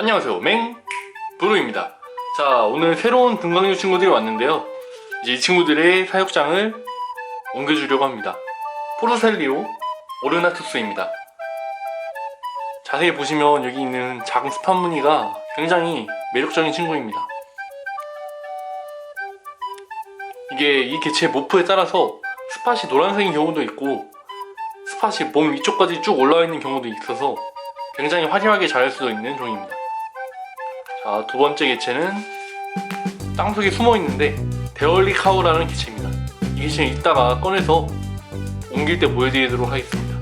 안녕하세요. 맹 브루입니다. 자 오늘 새로운 등강류 친구들이 왔는데요. 이제 이 친구들의 사육장을 옮겨주려고 합니다. 포르셀리오 오르나투스입니다. 자세히 보시면 여기 있는 작은 스판 무늬가 굉장히 매력적인 친구입니다. 이게 이 개체의 모프에 따라서 스팟이 노란색인 경우도 있고 스팟이 몸 위쪽까지 쭉 올라와 있는 경우도 있어서 굉장히 화려하게 자랄 수도 있는 종입니다. 자, 두 번째 개체는 땅속에 숨어 있는데 데얼리 카우라는 개체입니다. 이 개체는 이따가 꺼내서 옮길 때 보여드리도록 하겠습니다.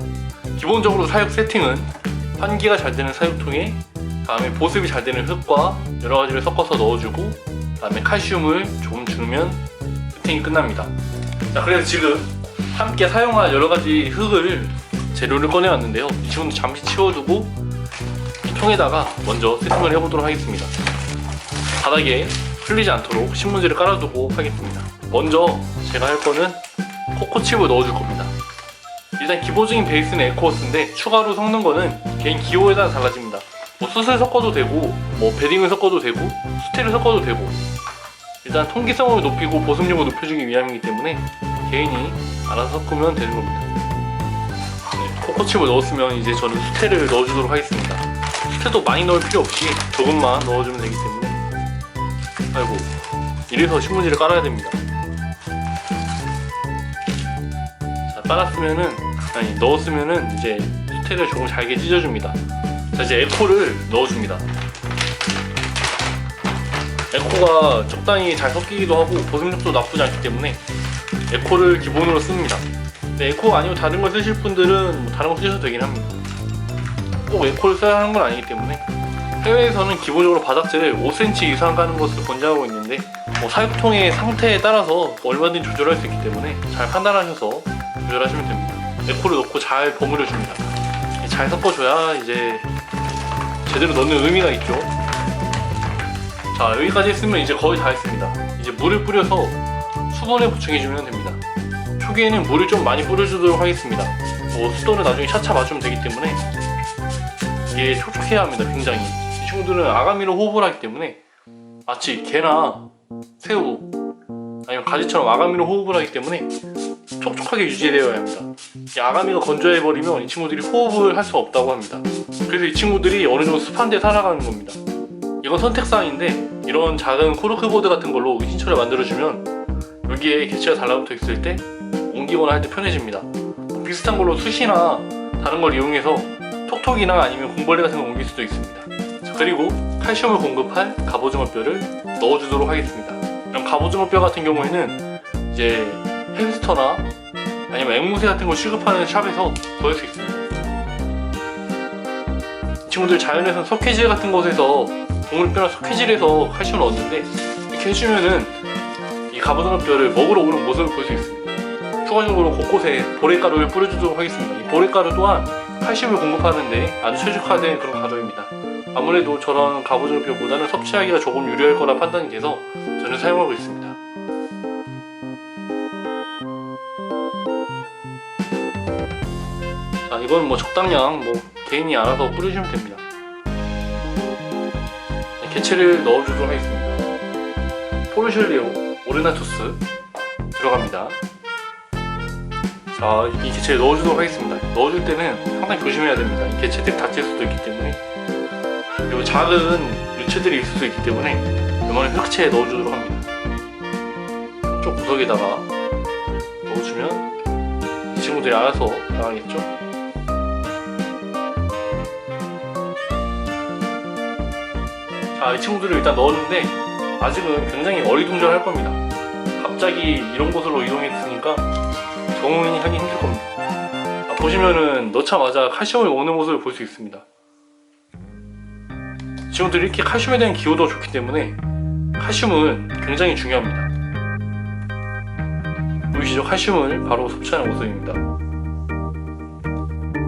기본적으로 사육 세팅은 환기가 잘 되는 사육통에 다음에 보습이 잘 되는 흙과 여러 가지를 섞어서 넣어주고 다음에 칼슘을 좀 주면 세팅이 끝납니다. 자, 그래서 지금 함께 사용할 여러 가지 흙을 재료를 꺼내왔는데요. 이 친구는 잠시 치워두고 이 통에다가 먼저 세팅을 해보도록 하겠습니다. 바닥에 흘리지 않도록 신문지를 깔아두고 하겠습니다. 먼저 제가 할 거는 코코칩을 넣어줄 겁니다. 일단 기본적인 베이스는 에코어스인데 추가로 섞는 거는 개인 기호에 따라 달라집니다. 뭐 숯을 섞어도 되고 뭐 베딩을 섞어도 되고 수태를 섞어도 되고 일단 통기성을 높이고 보습력을 높여주기 위함이기 때문에 개인이 알아서 섞으면 되는 겁니다. 네, 코코칩을 넣었으면 이제 저는 수태를 넣어주도록 하겠습니다. 수태도 많이 넣을 필요 없이 조금만 넣어주면 되기 때문에 아이고 이래서 신문지를 깔아야 됩니다. 자 빨았으면은 아니 넣었으면은 이제 수태를 조금 잘게 찢어줍니다. 자 이제 에코를 넣어줍니다. 에코가 적당히 잘 섞이기도 하고 보습력도 나쁘지 않기 때문에 에코를 기본으로 씁니다. 근데 에코 아니고 다른 걸 쓰실 분들은 뭐 다른 거 쓰셔도 되긴 합니다. 꼭 에코를 써야 하는 건 아니기 때문에 해외에서는 기본적으로 바닥재를 5cm 이상 가는 것을 권장하고 있는데 뭐 사육통의 상태에 따라서 얼마든지 조절할 수 있기 때문에 잘 판단하셔서 조절하시면 됩니다. 에코를 넣고 잘 버무려 줍니다. 잘 섞어줘야 이제 제대로 넣는 의미가 있죠. 자 여기까지 했으면 이제 거의 다 했습니다. 이제 물을 뿌려서 수분을 보충해주면 됩니다. 초기에는 물을 좀 많이 뿌려주도록 하겠습니다. 뭐 수도는 나중에 차차 맞추면 되기 때문에 이게 촉촉해야 합니다. 굉장히 이 친구들은 아가미로 호흡을 하기 때문에 마치 개나 새우 아니면 가지처럼 아가미로 호흡을 하기 때문에 촉촉하게 유지되어야 합니다. 이 아가미가 건조해 버리면 이 친구들이 호흡을 할 수 없다고 합니다. 그래서 이 친구들이 어느 정도 습한 데 살아가는 겁니다. 이건 선택사항인데 이런 작은 코르크보드 같은 걸로 의신처를 만들어주면 여기에 개체가 달라붙어 있을 때 옮기거나 할 때 편해집니다. 뭐 비슷한 걸로 숯이나 다른 걸 이용해서 톡톡이나 아니면 공벌레 같은 걸 옮길 수도 있습니다. 자, 그리고 칼슘을 공급할 갑오징어뼈를 넣어주도록 하겠습니다. 이런 갑오징어뼈 같은 경우에는 이제 햄스터나 아니면 앵무새 같은 걸 취급하는 샵에서 구할 수 있습니다. 이 친구들 자연에서 석회질 같은 곳에서 동물뼈나 석회질에서 칼슘을 얻는데 이렇게 해주면은 이 갑오징어 뼈를 먹으러 오는 모습을 볼 수 있습니다. 추가적으로 곳곳에 보레가루를 뿌려주도록 하겠습니다. 이 보레가루 또한 칼슘을 공급하는데 아주 최적화된 그런 가루입니다. 아무래도 저런 갑오징어뼈보다는 섭취하기가 조금 유리할 거라 판단이 돼서 저는 사용하고 있습니다. 자, 이건 뭐 적당량 뭐 개인이 알아서 뿌려주시면 됩니다. 자, 개체를 넣어주도록 하겠습니다. 포르셜리오 오르나투스 들어갑니다. 자, 이 개체를 넣어주도록 하겠습니다. 넣어줄 때는 상당히 조심해야 됩니다. 이 개체들이 다칠 수도 있기 때문에 그리고 작은 유체들이 있을 수 있기 때문에 이번에 흑채에 넣어주도록 합니다. 쪽 구석에다가 넣어주면 이 친구들이 알아서 나가겠죠? 자, 이 친구들을 일단 넣었는데 아직은 굉장히 어리둥절할 겁니다. 갑자기 이런 곳으로 이동했으니까 적응이 하기 힘들 겁니다. 아, 보시면은 넣자마자 칼슘을 먹는 모습을 볼 수 있습니다. 친구들이 이렇게 칼슘에 대한 기호도 좋기 때문에 칼슘은 굉장히 중요합니다. 보이시죠? 칼슘을 바로 섭취하는 모습입니다.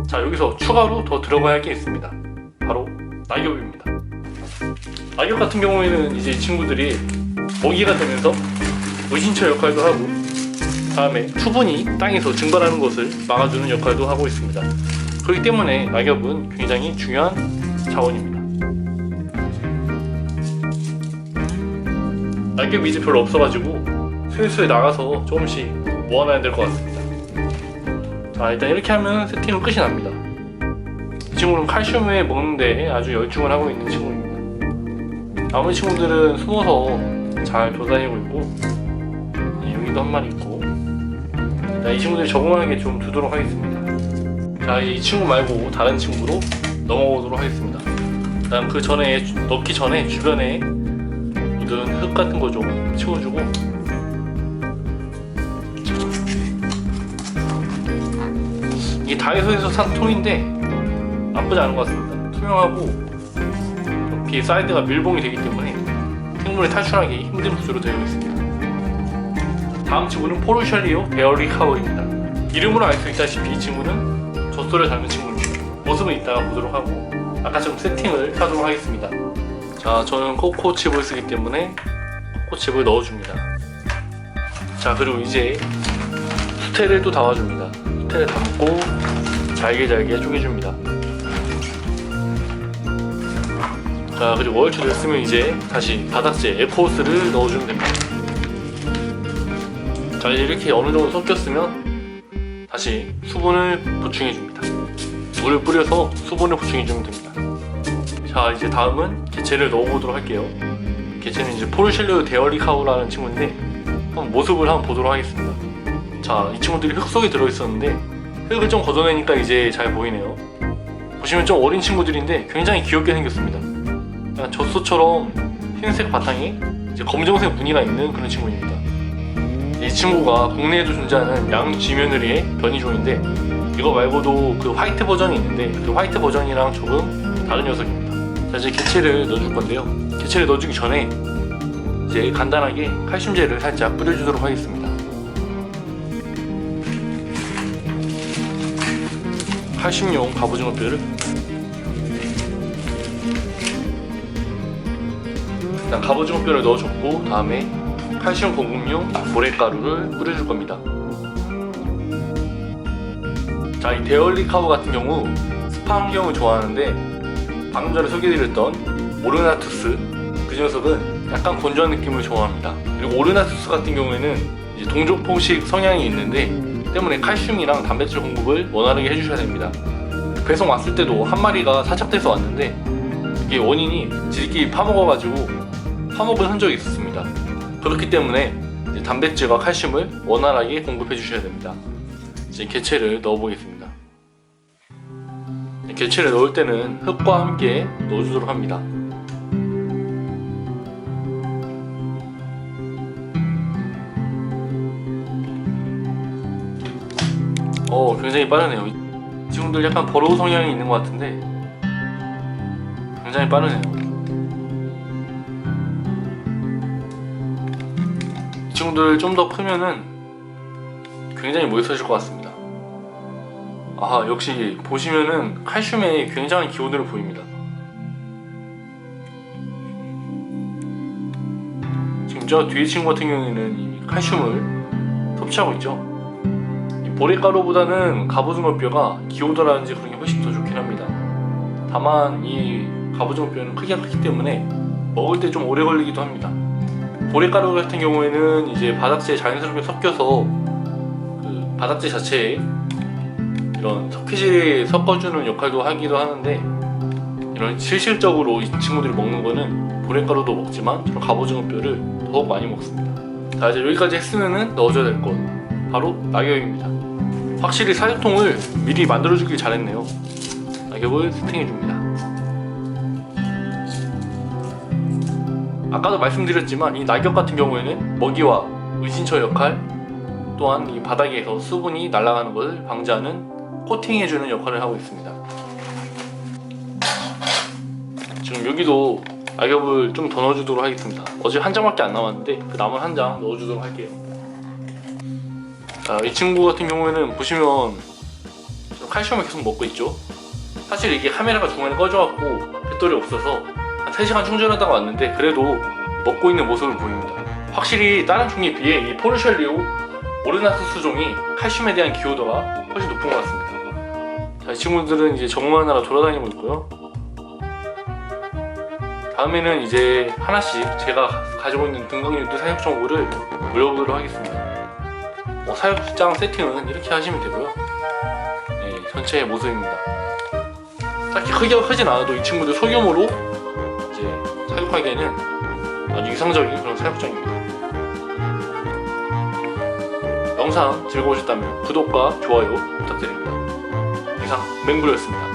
자, 여기서 추가로 더 들어가야 할 게 있습니다. 바로 낙엽입니다. 낙엽 같은 경우에는 이제 이 친구들이 먹이가 되면서 의신처 역할도 하고 다음에 수분이 땅에서 증발하는 것을 막아주는 역할도 하고 있습니다. 그렇기 때문에 낙엽은 굉장히 중요한 자원입니다. 낙엽이 이제 별로 없어가지고 슬슬 나가서 조금씩 모아놔야 될 것 같습니다. 자 일단 이렇게 하면 세팅은 끝이 납니다. 이 친구는 칼슘을 먹는데 아주 열중을 하고 있는 친구입니다. 남은 친구들은 숨어서 잘 돌아다니고 있고 네, 여기도 한 마리 있고 이 친구들이 적응하게 좀 두도록 하겠습니다. 자, 이 친구 말고 다른 친구로 넘어오도록 하겠습니다. 일단 그 전에 주- 넣기 전에 주변에 묻은 흙 같은 거 좀 치워주고 이게 다이소에서 산 통인데 나쁘지 않은 것 같습니다. 투명하고 옆이 사이드가 밀봉이 되기 때문에 생물이 탈출하기 힘든 구조로 되어 있습니다. 다음 친구는 포르샬리오 베어리 카우입니다. 이름으로 알 수 있다시피 이 친구는 젖소를 닮은 친구입니다. 모습은 이따가 보도록 하고 아까처럼 세팅을 하도록 하겠습니다. 자, 저는 코코 칩을 쓰기 때문에 코코 칩을 넣어줍니다. 자, 그리고 이제 수태를 또 담아줍니다. 수태를 담고 잘게 잘게 쪼개줍니다. 자, 그리고 얼추 됐으면 이제 다시 바닥재 에코스를 넣어주면 됩니다. 자, 이렇게 어느 정도 섞였으면 다시 수분을 보충해 줍니다. 물을 뿌려서 수분을 보충해 주면 됩니다. 자, 이제 다음은 개체를 넣어보도록 할게요. 개체는 이제 포르실레오 데어리카우라는 친구인데 한번 모습을 한번 보도록 하겠습니다. 자, 이 친구들이 흙 속에 들어있었는데 흙을 좀 걷어내니까 이제 잘 보이네요. 보시면 좀 어린 친구들인데 굉장히 귀엽게 생겼습니다. 젖소처럼 흰색 바탕에 이제 검정색 무늬가 있는 그런 친구입니다. 이 친구가 국내에도 존재하는 양쥐며느리의 변이종인데 이거 말고도 그 화이트 버전이 있는데 그 화이트 버전이랑 조금 다른 녀석입니다. 자 이제 개체를 넣어줄 건데요. 개체를 넣어주기 전에 이제 간단하게 칼슘제를 살짝 뿌려주도록 하겠습니다. 칼슘용 갑오징어 뼈를 일단 갑오징어 뼈를 넣어줬고 다음에 칼슘 공급용 모래가루를 뿌려줄 겁니다. 자, 이 데얼리 카우 같은 경우 습한 환경을 좋아하는데 방금 전에 소개해드렸던 오르나투스 그 녀석은 약간 건조한 느낌을 좋아합니다. 그리고 오르나투스 같은 경우에는 동족포식 성향이 있는데 때문에 칼슘이랑 단백질 공급을 원활하게 해주셔야 됩니다. 배송 왔을 때도 한 마리가 사착돼서 왔는데 이게 원인이 지들끼리 파먹어가지고 파먹은 흔적이 있었습니다. 그렇기 때문에 단백질과 칼슘을 원활하게 공급해 주셔야 됩니다. 이제 개체를 넣어 보겠습니다. 개체를 넣을 때는 흙과 함께 넣어주도록 합니다. 어, 굉장히 빠르네요. 이 친구들 약간 버러우 성향이 있는 것 같은데 굉장히 빠르네요. 친구들 좀 더 크면은 굉장히 멋있어질 것 같습니다. 아 역시 보시면은 칼슘에 굉장한 기호들을 보입니다. 지금 저 뒤에 친구 같은 경우에는 이미 칼슘을 섭취하고 있죠. 이 보레가루보다는 갑오징어뼈가 기호도라든지 그런 게 훨씬 더 좋긴 합니다. 다만 이 갑오징어뼈는 크기가 크기 때문에 먹을 때 좀 오래 걸리기도 합니다. 보레가루 같은 경우에는 이제 바닥재에 자연스럽게 섞여서 그 바닥재 자체에 이런 석회질이 섞어주는 역할도 하기도 하는데 이런 실질적으로 이 친구들이 먹는 거는 보레가루도 먹지만 저런 갑오징어 뼈를 더욱 많이 먹습니다. 자 이제 여기까지 했으면은 넣어줘야 될 것 바로 낙엽입니다. 확실히 사육통을 미리 만들어주길 잘했네요. 낙엽을 세팅해줍니다. 아까도 말씀드렸지만 이 낙엽 같은 경우에는 먹이와 은신처 역할 또한 이 바닥에서 수분이 날아가는 것을 방지하는 코팅해주는 역할을 하고 있습니다. 지금 여기도 낙엽을 좀 더 넣어주도록 하겠습니다. 어제 한 장밖에 안 남았는데 그 남은 한 장 넣어주도록 할게요. 자, 이 친구 같은 경우에는 보시면 좀 칼슘을 계속 먹고 있죠. 사실 이게 카메라가 중간에 꺼져갖고 배터리 없어서 한 3시간 충전하다가 왔는데 그래도 먹고 있는 모습을 보입니다. 확실히 다른 종에 비해 이 포르셜리오 오르나투스 종이 칼슘에 대한 기호도가 훨씬 높은 것 같습니다. 자, 이 친구들은 이제 적응하느라 돌아다니고 있고요. 다음에는 이제 하나씩 제가 가지고 있는 등강유도 사육 정보를 올려보도록 하겠습니다. 어, 사육장 세팅은 이렇게 하시면 되고요. 네, 전체 모습입니다. 딱히 크기가 크진 않아도 이 친구들 소규모로 이제 사육하기에는 아주 이상적인 그런 사육장입니다. 영상 즐거우셨다면 구독과 좋아요 부탁드립니다. 이상 맹구였습니다.